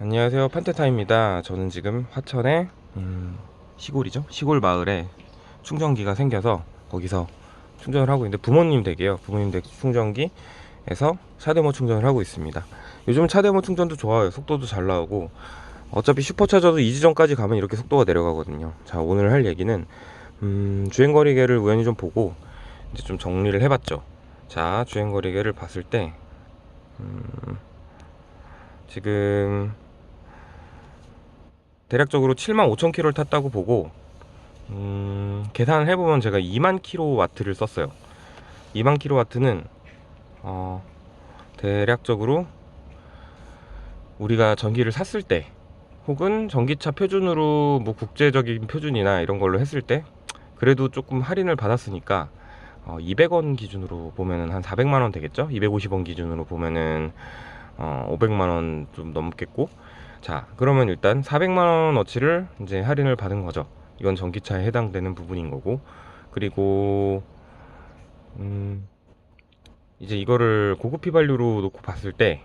안녕하세요. 판테타입니다. 저는 지금 화천의 음, 시골이죠? 시골 마을에 충전기가 생겨서 거기서 충전을 하고 있는데 부모님 댁이에요. 부모님 댁 충전기에서 차대모 충전을 하고 있습니다. 요즘 차대모 충전도 좋아요. 속도도 잘 나오고 어차피 슈퍼차저도 이 지점까지 가면 이렇게 속도가 내려가거든요. 자 오늘 할 얘기는 음, 주행거리계를 우연히 좀 보고 이제 좀 정리를 해봤죠. 자 주행거리계를 봤을 때 음, 지금 대략적으로 7만 5천 킬로를 탔다고 보고 음, 계산을 해보면 제가 2만 킬로와트를 썼어요. 2만 킬로와트는 어, 대략적으로 우리가 전기를 샀을 때 혹은 전기차 표준으로 뭐 국제적인 표준이나 이런 걸로 했을 때 그래도 조금 할인을 받았으니까 어, 200원 기준으로 보면은 한 400만 원 되겠죠? 250원 기준으로 보면은 어, 500만 원 좀 넘겠고 자 그러면 일단 400만 원 어치를 이제 할인을 받은 거죠 이건 전기차에 해당되는 부분인 거고 그리고 음 이제 이거를 고급 휘발유로 놓고 봤을 때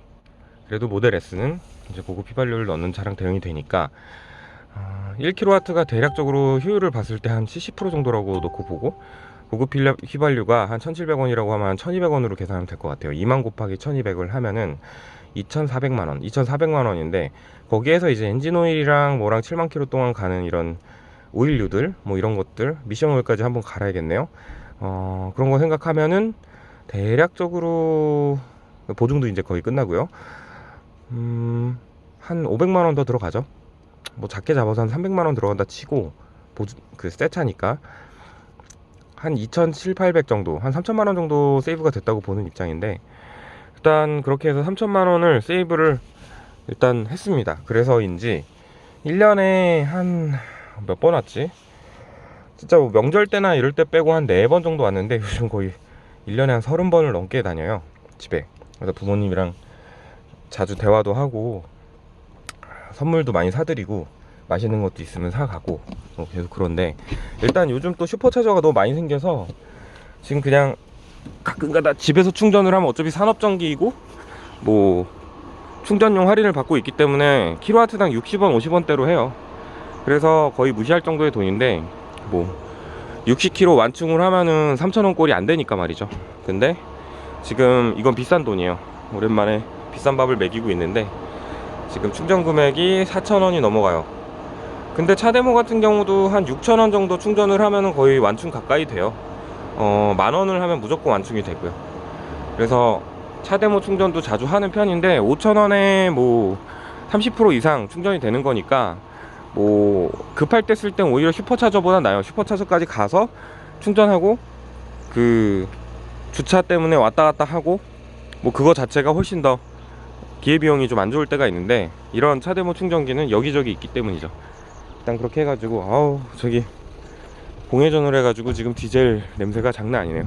그래도 모델 S는 이제 고급 휘발유를 넣는 차량 대응이 되니까 어, 1kW가 대략적으로 효율을 봤을 때 한 70% 정도라고 놓고 보고 고급 휘발- 휘발유가 한 1,700원이라고 하면 한 1,200원으로 계산하면 될 것 같아요. 2만 곱하기 1,200을 하면은 2,400만 원, 2,400만 원인데 거기에서 이제 엔진 오일이랑 뭐랑 7만 킬로 동안 가는 이런 오일류들 뭐 이런 것들 미션 오일까지 한번 갈아야겠네요. 어, 그런 거 생각하면은 대략적으로 보증도 이제 거의 끝나고요. 음, 한 500만 원 더 들어가죠. 뭐 작게 잡아서 한 300만 원 들어간다 치고 보증 그새 차니까 한 2,700, 800 정도, 한 3천만 원 정도 세이브가 됐다고 보는 입장인데 일단 그렇게 해서 3천만 원을 세이브를 일단 했습니다. 그래서인지 1년에 한 몇 번 왔지? 진짜 뭐 명절 때나 이럴 때 빼고 한 4번 정도 왔는데 요즘 거의 1년에 한 30번을 넘게 다녀요. 집에. 그래서 부모님이랑 자주 대화도 하고 선물도 많이 사드리고 맛있는 것도 있으면 사가고 뭐 계속 그런데 일단 요즘 또 슈퍼차저가 너무 많이 생겨서 지금 그냥 가끔가다 집에서 충전을 하면 어차피 산업전기이고 뭐 충전용 할인을 받고 있기 때문에 킬로와트당 60원 50원대로 해요. 그래서 거의 무시할 정도의 돈인데 뭐 60kg 완충을 하면은 3,000원 꼴이 안 되니까 말이죠. 근데 지금 이건 비싼 돈이에요. 오랜만에 비싼 밥을 먹이고 있는데 지금 충전 금액이 4,000원이 넘어가요. 근데 차데모 같은 경우도 한 6,000원 정도 충전을 하면은 거의 완충 가까이 돼요 어, 만 원을 하면 무조건 완충이 되고요. 그래서 차데모 충전도 자주 하는 편인데 5,000원에 뭐 30% 이상 충전이 되는 거니까 뭐 급할 때 쓸 땐 오히려 슈퍼차저보다 나아요. 슈퍼차저까지 가서 충전하고 그 주차 때문에 왔다 갔다 하고 뭐 그거 자체가 훨씬 더 기회비용이 좀 안 좋을 때가 있는데 이런 차데모 충전기는 여기저기 있기 때문이죠. 일단 그렇게 해가지고 아우 저기 공회전을 해가지고 지금 디젤 냄새가 장난 아니네요.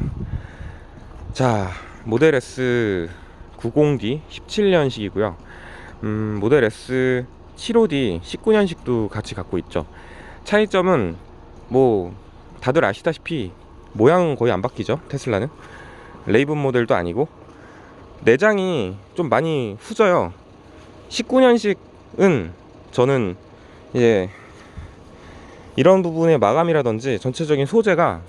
자, 모델 S 90D 17년식이고요. 음, 모델 S 75D 19년식도 같이 갖고 있죠. 차이점은 뭐 다들 아시다시피 모양 거의 안 바뀌죠. 테슬라는 레이븐 모델도 아니고 내장이 좀 많이 후져요. 19년식은 저는 이제 이런 부분의 마감이라든지 전체적인 소재가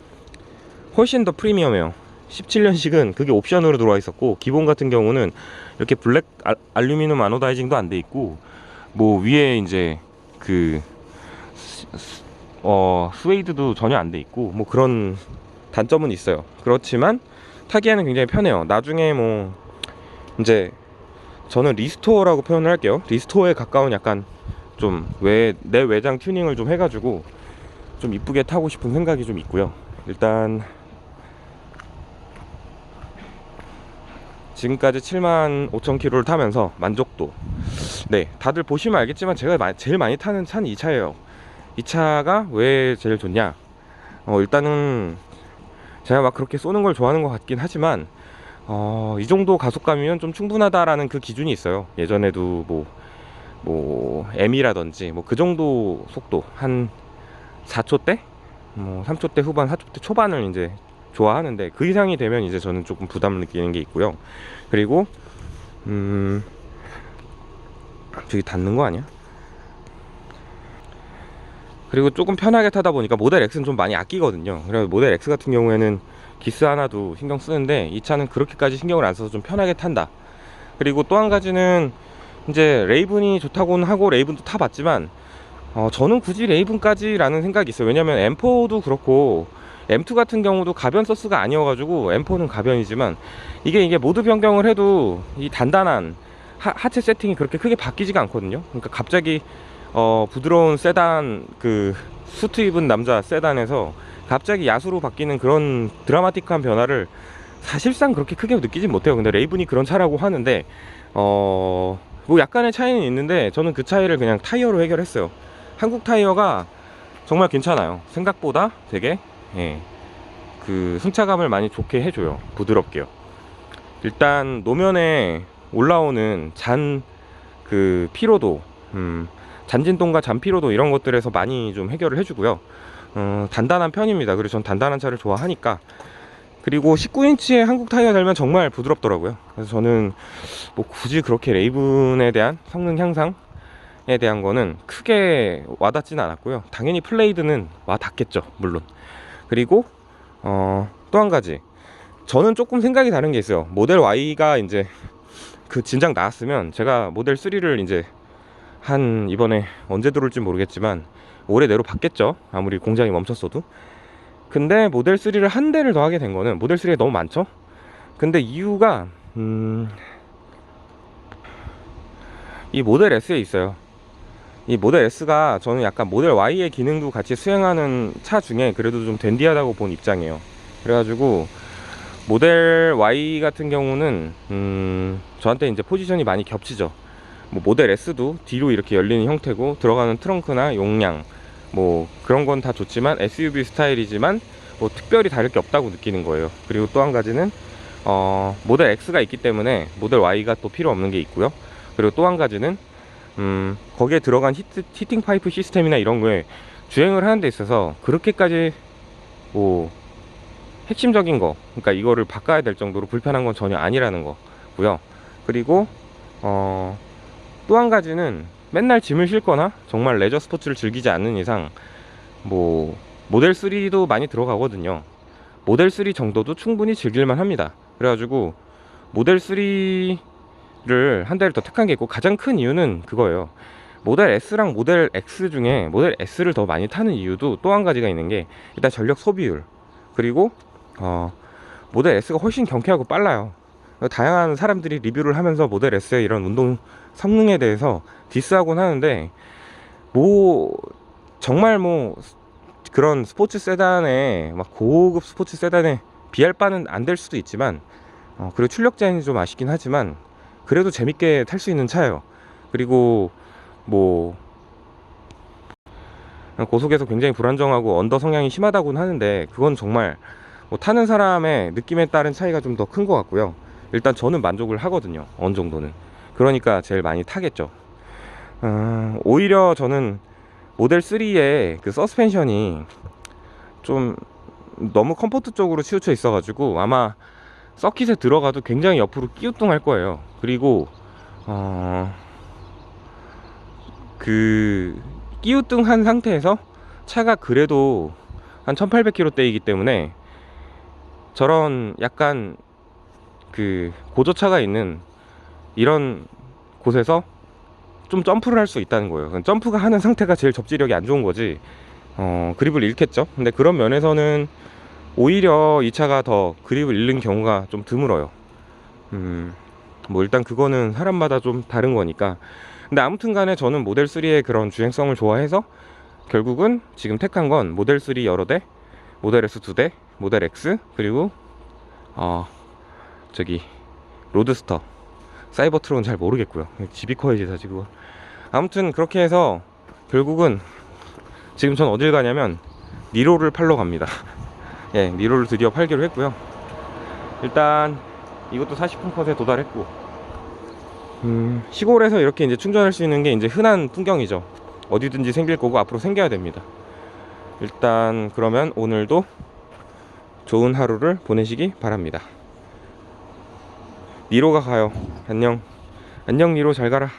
훨씬 더 프리미엄해요. 17년식은 그게 옵션으로 들어와 있었고 기본 같은 경우는 이렇게 블랙 알, 알루미늄 아노다이징도 안 돼 있고 뭐 위에 이제 그 어, 스웨이드도 전혀 안 돼 있고 뭐 그런 단점은 있어요. 그렇지만 타기에는 굉장히 편해요. 나중에 뭐 이제 저는 리스토어라고 표현을 할게요. 리스토어에 가까운 약간 좀 외 내 외장 튜닝을 좀 해가지고 좀 이쁘게 타고 싶은 생각이 좀 있고요. 일단 지금까지 7만 5천 킬로를 타면서 만족도. 네, 다들 보시면 알겠지만 제가 마- 제일 많이 타는 차는 이 차예요. 이 차가 왜 제일 좋냐? 어, 일단은 제가 막 그렇게 쏘는 걸 좋아하는 것 같긴 하지만 어, 이 정도 가속감이면 좀 충분하다라는 그 기준이 있어요. 예전에도 뭐 뭐 M이라든지 뭐 그 정도 속도 한 4초대, 뭐 3초대 후반, 4초대 초반을 이제 좋아하는데 그 이상이 되면 이제 저는 조금 부담을 느끼는 게 있고요. 그리고 음 저기 닿는 거 아니야? 그리고 조금 편하게 타다 보니까 모델 X는 좀 많이 아끼거든요. 그래서 모델 X 같은 경우에는 기스 하나도 신경 쓰는데 이 차는 그렇게까지 신경을 안 써서 좀 편하게 탄다. 그리고 또 한 가지는 이제 레이븐이 좋다고는 하고 레이븐도 타봤지만 어, 저는 굳이 레이븐까지라는 생각이 있어요. 왜냐면 M4도 그렇고 M2 같은 경우도 가변 서스가 아니어가지고 M4는 가변이지만 이게 이게 모드 변경을 해도 이 단단한 하, 하체 세팅이 그렇게 크게 바뀌지가 않거든요. 그러니까 갑자기 어, 부드러운 세단 그 수트 입은 남자 세단에서 갑자기 야수로 바뀌는 그런 드라마틱한 변화를 사실상 그렇게 크게 느끼진 못해요. 근데 레이븐이 그런 차라고 하는데 어, 뭐 약간의 차이는 있는데 저는 그 차이를 그냥 타이어로 해결했어요. 한국 타이어가 정말 괜찮아요. 생각보다 되게 예, 그 승차감을 많이 좋게 해줘요. 부드럽게요. 일단 노면에 올라오는 잔 그 피로도, 음, 잔진동과 잔 피로도 이런 것들에서 많이 좀 해결을 해주고요. 어, 단단한 편입니다. 그리고 전 단단한 차를 좋아하니까. 그리고 19인치의 한국 타이어 달면 정말 부드럽더라고요. 그래서 저는 뭐 굳이 그렇게 레이븐에 대한 성능 향상에 대한 거는 크게 와닿지는 않았고요. 당연히 플레이드는 와닿겠죠, 물론. 그리고 어, 또 한 가지. 저는 조금 생각이 다른 게 있어요. 모델 Y가 이제 그 진작 나왔으면 제가 모델 3를 이제 한 이번에 언제 들어올지 모르겠지만 올해 내로 받겠죠. 아무리 공장이 멈췄어도. 근데 모델 3를 한 대를 더 하게 된 거는 모델 3가 너무 많죠. 근데 이유가 음, 이 모델 S에 있어요. 이 모델 S가 저는 약간 모델 Y의 기능도 같이 수행하는 차 중에 그래도 좀 댄디하다고 본 입장이에요. 그래가지고 모델 Y 같은 경우는 음, 저한테 이제 포지션이 많이 겹치죠. 뭐 모델 S도 뒤로 이렇게 열리는 형태고 들어가는 트렁크나 용량 뭐 그런 건 다 좋지만 SUV 스타일이지만 뭐 특별히 다를 게 없다고 느끼는 거예요. 그리고 또 한 가지는 어, 모델 X가 있기 때문에 모델 Y가 또 필요 없는 게 있고요. 그리고 또 한 가지는 음, 거기에 들어간 히트, 히팅 파이프 시스템이나 이런 거에 주행을 하는 데 있어서 그렇게까지 뭐 핵심적인 거 그러니까 이거를 바꿔야 될 정도로 불편한 건 전혀 아니라는 거고요. 그리고 어, 또 한 가지는 맨날 짐을 싣거나 정말 레저 스포츠를 즐기지 않는 이상 뭐 모델 3도 많이 들어가거든요. 모델 3 정도도 충분히 즐길만 합니다. 그래가지고 모델 3를 한 대를 더 택한 게 있고 가장 큰 이유는 그거예요. 모델 S랑 모델 X 중에 모델 S를 더 많이 타는 이유도 또 한 가지가 있는 게 일단 전력 소비율 그리고 어, 모델 S가 훨씬 경쾌하고 빨라요. 다양한 사람들이 리뷰를 하면서 모델 S의 이런 운동 성능에 대해서 디스하곤 하는데 뭐 정말 뭐 그런 스포츠 세단에 막 고급 스포츠 세단에 비할 바는 안 될 수도 있지만 어, 그리고 출력 제한이 좀 아쉽긴 하지만 그래도 재밌게 탈 수 있는 차예요. 그리고 뭐 고속에서 굉장히 불안정하고 언더 성향이 심하다고는 하는데 그건 정말 뭐 타는 사람의 느낌에 따른 차이가 좀 더 큰 것 같고요. 일단 저는 만족을 하거든요. 어느 정도는. 그러니까 제일 많이 타겠죠. 어, 오히려 저는 모델 3의 그 서스펜션이 좀 너무 컴포트 쪽으로 치우쳐 있어 가지고 아마 서킷에 들어가도 굉장히 옆으로 끼우뚱할 거예요. 그리고 어, 그 끼우뚱한 상태에서 차가 그래도 한 1800km대이기 때문에 저런 약간 그 고저차가 있는 이런 곳에서 좀 점프를 할 수 있다는 거예요. 점프가 하는 상태가 제일 접지력이 안 좋은 거지. 어, 그립을 잃겠죠. 근데 그런 면에서는 오히려 이 차가 더 그립을 잃는 경우가 좀 드물어요. 음, 뭐 일단 그거는 사람마다 좀 다른 거니까. 근데 아무튼 간에 저는 모델 3의 그런 주행성을 좋아해서 결국은 지금 택한 건 모델 3 여러 대, 모델 S 두 대, 모델 X, 그리고 어, 저기 로드스터. 사이버트론은 잘 모르겠고요. 커야지 사실 그거. 아무튼 그렇게 해서 결국은 지금 전 어딜 가냐면 니로를 팔러 갑니다. 예 니로를 드디어 팔기로 했고요. 일단 이것도 40%에 도달했고. 음, 시골에서 이렇게 이제 충전할 수 있는 게 이제 흔한 풍경이죠. 어디든지 생길 거고 앞으로 생겨야 됩니다. 일단 그러면 오늘도 좋은 하루를 보내시기 바랍니다. 니로가 가요. 안녕. 안녕 니로 잘 가라.